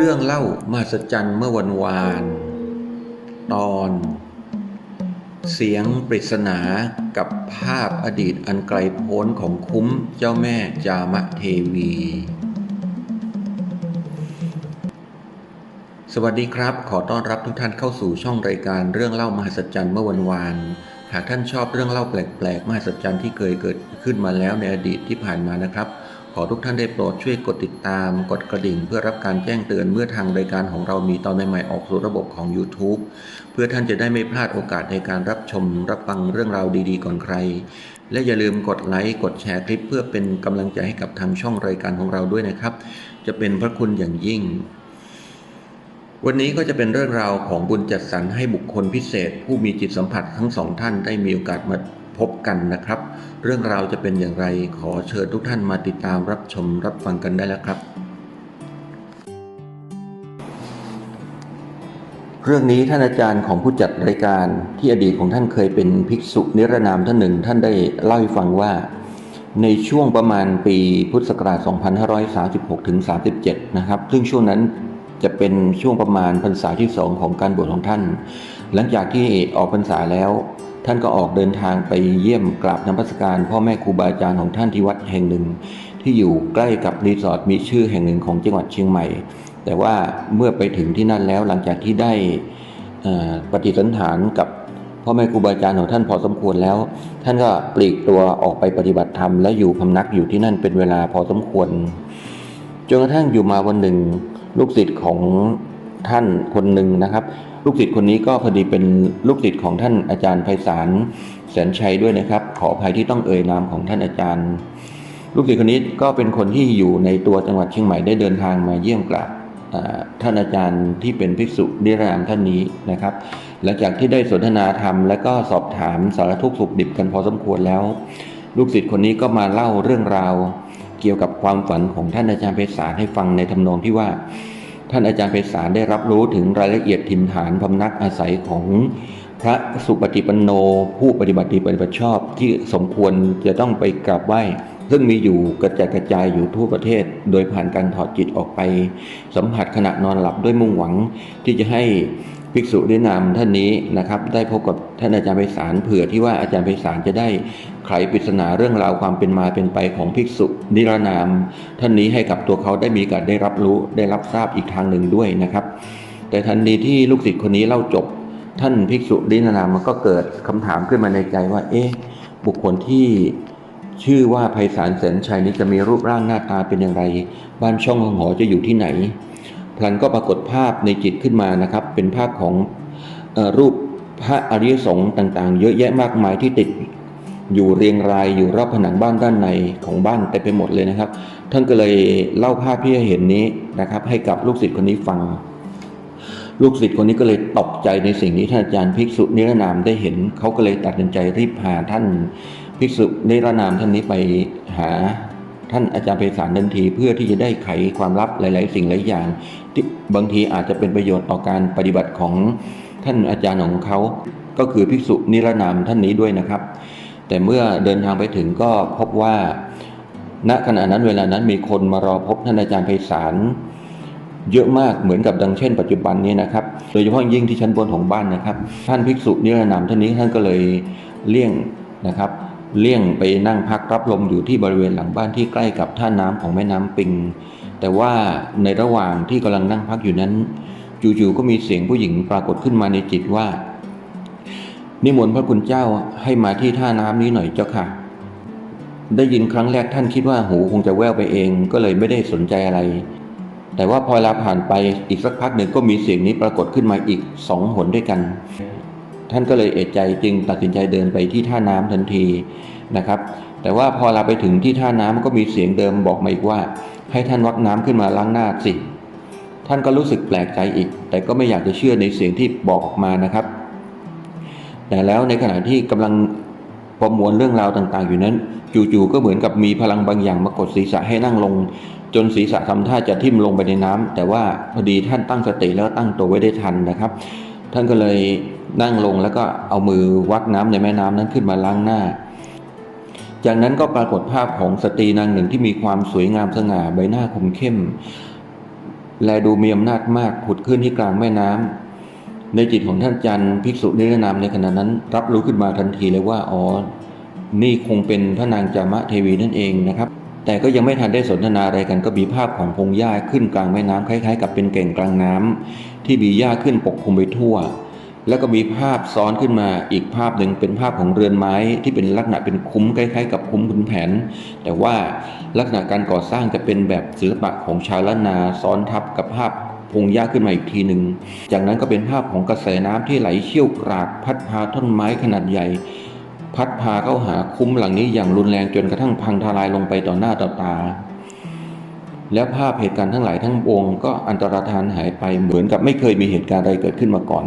เรื่องเล่ามาสจันเมื่อวันวาน ตอน เสียงปริศนากับภาพอดีตอันไกลโพ้นของคุ้มเจ้าแม่จามะเทวี สวัสดีครับ ขอต้อนรับทุกท่านเข้าสู่ช่องรายการเรื่องเล่ามหัศจรรย์เมื่อวันวาน หากท่านชอบเรื่องเล่าแปลกๆมหัศจรรย์ที่เคยเกิดขึ้นมาแล้วในอดีตที่ผ่านมานะครับ อทุกท่านได้โปรดช่วยกดติดตาม กดกระดิ่ง เพื่อรับการแจ้งเตือนเมื่อทางรายการของเรามีตอนใหม่ๆออกสู่ระบบของ YouTube เพื่อท่านจะได้ไม่พลาดโอกาสในการรับชม รับฟังเรื่องราวดีๆก่อนใคร และอย่าลืมกดไลค์กดแชร์คลิป เพื่อเป็นกำลังใจให้กับทางช่องรายการของเราด้วยนะครับ จะเป็นพระคุณอย่างยิ่งวันนี้ก็จะเป็นเรื่องราวของบุญจัดสรรให้บุคคลพิเศษ ผู้มีจิตสัมผัสทั้งสองท่านได้มีโอกาสมา พบกันนะครับ เรื่องราวจะเป็นอย่างไรขอเชิญทุกท่านมาติดตามรับชมรับฟังกันได้แล้วครับ เรื่องนี้ท่านอาจารย์ของผู้จัดรายการที่อดีตของท่านเคยเป็นภิกษุนิรนามท่านหนึ่งท่านได้เล่าให้ฟังว่า ในช่วงประมาณปีพุทธศักราช 2536 ถึง 37 นะครับ ซึ่งช่วงนั้นจะเป็นช่วงประมาณพรรษาที่สองของการบวชของท่าน หลังจากที่ออกพรรษาแล้ว ท่านก็ออกเดินทางไปเยี่ยมกราบนมัสการ พ่อแม่ครูบาอาจารย์ของท่านที่วัดแห่งหนึ่ง ที่อยู่ใกล้กับรีสอร์ทมีชื่อแห่งหนึ่งของจังหวัดเชียงใหม่ แต่ว่าเมื่อไปถึงที่นั่นแล้วหลังจากที่ได้ปฏิสันฐานกับพ่อแม่ครูบาอาจารย์ของท่านพอสมควรแล้ว ท่านก็ปลีกตัวออกไปปฏิบัติธรรมและอยู่พำนักอยู่ที่นั่นเป็นเวลาพอสมควรจนกระทั่งอยู่มาวันหนึ่งลูกศิษย์ของ ท่านคนหนึ่งนะครับ ลูกศิษย์คนนี้ก็พอดีเป็นลูกศิษย์ของท่านอาจารย์ไพศาลแสนชัยด้วยนะครับ ขออภัยที่ต้องเอ่ยนามของท่านอาจารย์ ลูกศิษย์คนนี้ก็เป็นคนที่อยู่ในตัวจังหวัดเชียงใหม่ได้เดินทางมาเยี่ยมกราบท่านอาจารย์ที่เป็นภิกษุนิรนามท่านนี้นะครับ หลังจากที่ได้สนทนาธรรมและก็สอบถามสารทุกข์สุขดิบกันพอสมควรแล้ว ลูกศิษย์คนนี้ก็มาเล่าเรื่องราว เกี่ยวกับความฝันของท่านอาจารย์ไพศาลให้ฟังในทำนองที่ว่า ท่านอาจารย์ไพศาลได้รับรู้ถึงรายละเอียดถิ่นฐานพำนักอาศัยของพระสุปฏิปันโนผู้ปฏิบัติดีปฏิบัติชอบที่สมควรจะต้องไปกราบไหว้ ซึ่งมีอยู่กระจายกระจายอยู่ทั่วประเทศ โดยผ่านการถอดจิตออกไป สัมผัสขณะนอนหลับด้วยมุ่งหวังที่จะให้ภิกษุนินามท่านนี้นะครับ ได้พบกับท่านอาจารย์ไพศาลเผื่อที่ว่าอาจารย์ไพศาลจะได้ ไขปริศนาเรื่องราวความเป็นมาเป็นไปของภิกษุ นิรนาม ท่านนี้ให้กับตัวเขาได้มีการได้รับรู้ได้รับทราบอีกทางหนึ่งด้วยนะครับ แต่ทันทีที่ลูกศิษย์คนนี้เล่าจบ ท่านภิกษุนิรนามมันก็เกิดคำถามขึ้นมาในใจว่า เอ๊ะบุคคลที่ชื่อว่าไพศาลแสนชัยนี้จะมีรูปร่างหน้าตาเป็นอย่างไร บ้านช่องของหอจะอยู่ที่ไหน พลันก็ปรากฏภาพในจิตขึ้นมานะครับ เป็นภาพของออรูปพระอริยสงฆ์ต่างๆ เยอะแยะมากมายที่ติด อยู่เรียงรายอยู่รอบผนังบ้านด้านในของบ้านเต็มไปหมดเลยนะครับ ท่านก็เลยเล่าภาพที่เห็นนี้นะครับ ให้กับลูกศิษย์คนนี้ฟัง ลูกศิษย์คนนี้ก็เลยตกใจในสิ่งนี้ท่านอาจารย์ภิกษุนิรนามได้เห็นเขาก็เลยตัดสินใจรีบพาท่านภิกษุนิรนามท่านนี้ไปหาท่านอาจารย์ไพศาลทันทีเพื่อที่จะได้ไขความลับหลาย ๆ สิ่งหลายอย่าง ที่บางทีอาจจะเป็นประโยชน์ต่อการปฏิบัติของท่านอาจารย์ของเขา ก็คือภิกษุนิรนามท่านนี้ด้วยนะครับ แต่เมื่อเดินทางไปถึงก็พบว่า ณขณะนั้นเวลานั้นมีคนมารอพบท่านอาจารย์ไพศาลเยอะมากเหมือนกับดังเช่น ปัจจุบันนี้นะครับ โดยเฉพาะยิ่งที่ชั้นบนของบ้านนะครับ ท่านภิกษุนิรนามท่านนี้ท่านก็เลยเลี่ยงนะครับเลี่ยงไปนั่งพักรับลมอยู่ที่บริเวณหลังบ้านที่ใกล้กับท่าน้ำของแม่น้ำปิง แต่ว่าในระหว่างที่กำลังนั่งพักอยู่นั้น จู่ๆก็มีเสียงผู้หญิงปรากฏขึ้นมาในจิตว่า นิมนต์พระคุณเจ้าให้มาที่ท่าน้ำนี้หน่อยเจ้าค่ะ ได้ยินครั้งแรกท่านคิดว่าหูคงจะแววไปเอง ก็เลยไม่ได้สนใจอะไร แต่ว่าพอเวลาผ่านไปอีกสักพักหนึ่งก็มีเสียงนี้ปรากฏขึ้นมาอีกสองหนด้วยกัน ท่านก็เลยเอะใจจึงตัดสินใจเดินไปที่ท่าน้ำทันทีนะครับ แต่ว่าพอเราไปถึงที่ท่าน้ำก็มีเสียงเดิมบอกมาอีกว่า ให้ท่านวักน้ำขึ้นมาล้างหน้าสิ ท่านก็รู้สึกแปลกใจอีก แต่ก็ไม่อยากจะเชื่อในเสียงที่บอกออกมานะครับ แต่แล้วในขณะที่กำลังประมวลเรื่องราวต่าง ๆ อยู่นั้น จู่ๆก็เหมือนกับมีพลังบางอย่างมากดศีรษะให้นั่งลง จนศีรษะทำท่าจะทิ่มลงไปในน้ำแต่ว่าพอดีท่านตั้งสติแล้วตั้งตัวไว้ได้ทันนะครับ ท่านก็เลยนั่งลงแล้วก็เอามือวักน้ำในแม่น้ำนั้นขึ้นมาล้างหน้า จากนั้นก็ปรากฏภาพของสตรีนางหนึ่งที่มีความสวยงามสง่าใบหน้าคมเข้ม และดูมีอำนาจมากผุดขึ้นที่กลางแม่น้ำ ในจิตของท่านอาจารย์ภิกษุนิรนามในขณะนั้น รับรู้ขึ้นมาทันทีเลยว่าอ๋อนี่คงเป็นพระนางจามะเทวีนั่นเองนะครับ แต่ก็ยังไม่ทันได้สนทนาอะไรกันก็มีภาพของพงหญ้าขึ้นกลางแม่น้ำคล้าย ๆ กับเป็นเก่งกลางน้ำที่มีหญ้าขึ้นปกคลุมไปทั่ว แล้วก็มีภาพซ้อนขึ้นมาอีกภาพหนึ่งเป็นภาพของเรือนไม้ที่เป็นลักษณะเป็นคุ้มคล้าย ๆ กับคุ้มขุนแผน แต่ว่าลักษณะการก่อสร้างจะเป็นแบบศิลปะของชาวล้านนาซ้อนทับกับภาพ พงหญ้าขึ้นมาอีกทีหนึ่ง จากนั้นก็เป็นภาพของกระแสน้ำที่ไหลเชี่ยวกรากพัดพาต้นไม้ขนาดใหญ่ พัดพาเข้าหาคุ้มหลังนี้อย่างรุนแรงจนกระทั่งพังทลายลงไปต่อหน้าต่อตา แล้วภาพเหตุการณ์ทั้งหลายทั้งวงก็อันตรธานหายไปเหมือนกับไม่เคยมีเหตุการณ์ใดเกิดขึ้นมาก่อน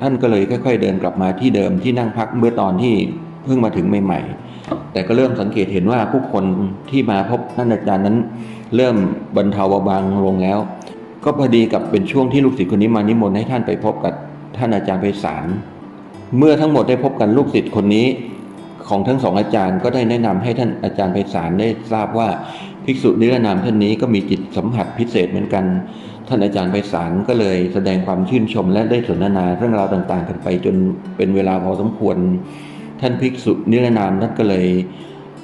ท่านก็เลยค่อย ๆ เดินกลับมาที่เดิมที่นั่งพักเมื่อตอนที่เพิ่งมาถึงใหม่ ๆ แต่ก็เริ่มสังเกตเห็นว่าผู้คนที่มาพบท่านอาจารย์นั้น เริ่มบรรเทาเบาบางลงแล้ว ก็พอดีกับเป็นช่วงที่ลูกศิษย์คนนี้มานิมนต์ให้ท่านไปพบกับท่านอาจารย์ไพศาลเมื่อทั้งหมดได้พบกันลูกศิษย์คนนี้ของทั้งสองอาจารย์ก็ได้แนะนำให้ท่านอาจารย์ไพศาลได้ทราบว่าภิกษุนิรนามท่านนี้ก็มีจิตสัมผัสพิเศษเหมือนกัน ท่านอาจารย์ไพศาลก็เลยแสดงความชื่นชมและได้สนทนาเรื่องราวต่างๆ กันไปจนเป็นเวลาพอสมควร ท่านภิกษุนิรนามท่านก็เลย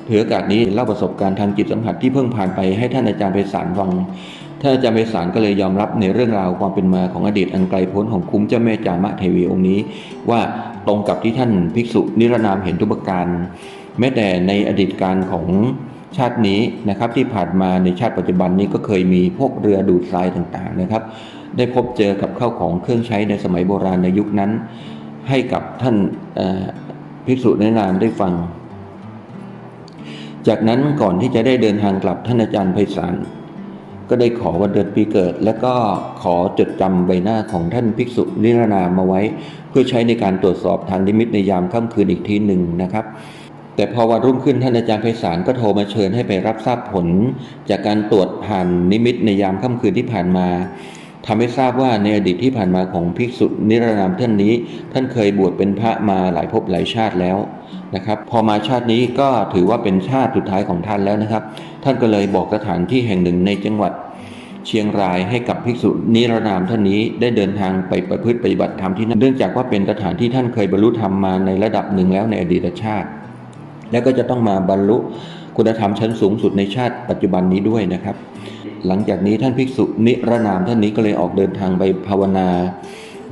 ถือโอกาสนี้เล่าประสบการณ์ทางจิตสัมผัสที่เพิ่งผ่านไปให้ท่านอาจารย์ไพศาลฟัง ท่านอาจารย์ไพศาลก็เลยยอมรับในเรื่องราวความเป็นมาของอดีตอันไกลโพ้นของคุ้มเจ้าแม่จามะเทวีองค์นี้ ว่าตรงกับที่ท่านภิกษุนิรนามเห็นทุกประการ แม้แต่ในอดีตการของชาตินี้นะครับที่ผ่านมาในชาติปัจจุบันนี้ก็เคยมีพวกเรือดูดทรายต่างๆนะครับ ได้พบเจอกับข้าวของเครื่องใช้ในสมัยโบราณในยุคนั้น ให้กับท่านภิกษุนิรนามได้ฟัง จากนั้นก่อนที่จะได้เดินทางกลับท่านอาจารย์ไพศาล ก็ได้ขอวันเดือนปีเกิด และก็ขอจดจำใบหน้าของท่านภิกษุนิรนามมาไว้ เพื่อใช้ในการตรวจสอบทางนิมิตในยามค่ำคืนอีกทีหนึ่งนะครับ แต่พอวันรุ่งขึ้นท่านอาจารย์ไพศาลก็โทรมาเชิญให้ไปรับทราบผล จากการตรวจผ่านนิมิตในยามค่ำคืนที่ผ่านมา ทำให้ทราบว่าในอดีตที่ผ่านมาของภิกษุนิรนามท่านนี้ ท่านเคยบวชเป็นพระมาหลายภพหลายชาติแล้วนะครับพอมาชาตินี้ก็ถือว่าเป็นชาติสุดท้ายของท่านแล้วนะครับ ท่านก็เลยบอกสถานที่แห่งหนึ่งในจังหวัดเชียงรายให้กับภิกษุนิรนามท่านนี้ได้เดินทางไปประพฤติปฏิบัติธรรมที่นั่นเนื่องจากว่าเป็นสถานที่ท่านเคยบรรลุธรรมมาในระดับหนึ่งแล้วในอดีตชาติ และก็จะต้องมาบรรลุคุณธรรมชั้นสูงสุดในชาติปัจจุบันนี้ด้วยนะครับ หลังจากนี้ท่านภิกษุนิรนามท่านนี้ก็เลยออกเดินทางไปภาวนา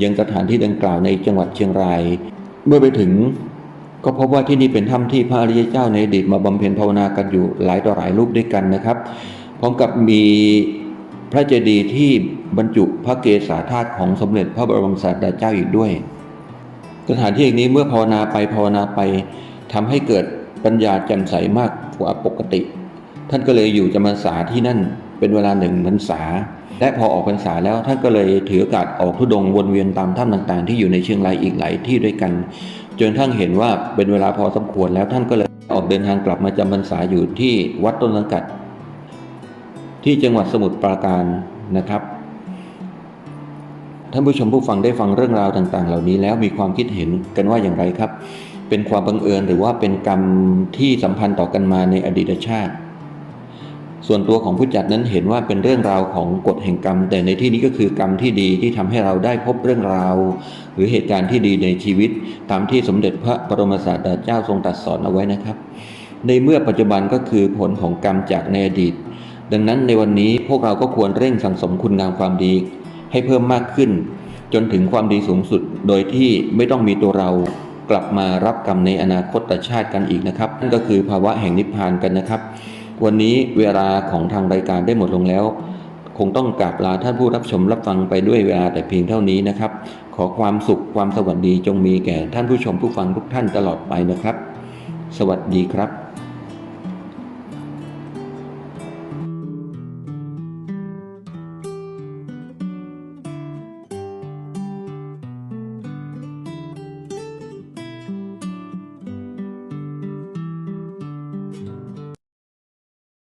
ยังสถานที่ดังกล่าวในจังหวัดเชียงราย เมื่อไปถึงก็พบว่าที่นี่เป็นถ้ำที่พระอริยเจ้าในอดีตมาบำเพ็ญภาวนากันอยู่หลายต่อหลายรูปด้วยกันนะครับ พร้อมกับมีพระเจดีย์ที่บรรจุพระเกศาธาตุของสมเด็จพระบรมศาสดาเจ้าอีกด้วย สถานที่แห่งนี้เมื่อภาวนาไปภาวนาไปทำให้เกิดปัญญาแจ่มใสมากกว่าปกติ ท่านก็เลยอยู่จำพรรษาที่นั่น เป็นเวลาหนึ่งพรรษา และพอออกพรรษาแล้วท่านก็เลยถือโอกาสออกทุดงวนเวียนตามถ้ำต่างๆ ที่อยู่ในเชียงรายอีกหลายที่ด้วยกัน จนท่านเห็นว่าเป็นเวลาพอสมควรแล้วท่านก็เลยออกเดินทางกลับมาจำพรรษาอยู่ที่วัดต้นสังกัด ที่จังหวัดสมุทรปราการนะครับท่านผู้ชมผู้ฟังได้ฟังเรื่องราวต่างๆ เหล่านี้แล้วมีความคิดเห็นกันว่าอย่างไรครับ เป็นความบังเอิญหรือว่าเป็นกรรมที่สัมพันธ์ต่อกันมาในอดีตชาติ ส่วนตัวของผู้จัดนั้นเห็นว่าเป็นเรื่องราวของกฎแห่งกรรม แต่ในที่นี้ก็คือกรรมที่ดีที่ทำให้เราได้พบเรื่องราว หรือเหตุการณ์ที่ดีในชีวิต ตามที่สมเด็จพระบรมศาสดาเจ้าทรงตรัสสอนเอาไว้นะครับ ในเมื่อปัจจุบันก็คือผลของกรรมจากในอดีต ดังนั้นในวันนี้พวกเราก็ควรเร่งสั่งสมคุณงามความดี ให้เพิ่มมากขึ้น จนถึงความดีสูงสุด โดยที่ไม่ต้องมีตัวเรากลับมารับกรรมในอนาคตชาติกันอีกนะครับนั่นก็คือภาวะแห่งนิพพานกันนะครับ วันนี้เวลาของทางรายการได้หมดลงแล้ว คงต้องกราบลาท่านผู้รับชมรับฟังไปด้วยเวลาแต่เพียงเท่านี้นะครับ ขอความสุขความสวัสดีจงมีแก่ท่านผู้ชมผู้ฟังทุกท่านตลอดไปนะครับ สวัสดีครับ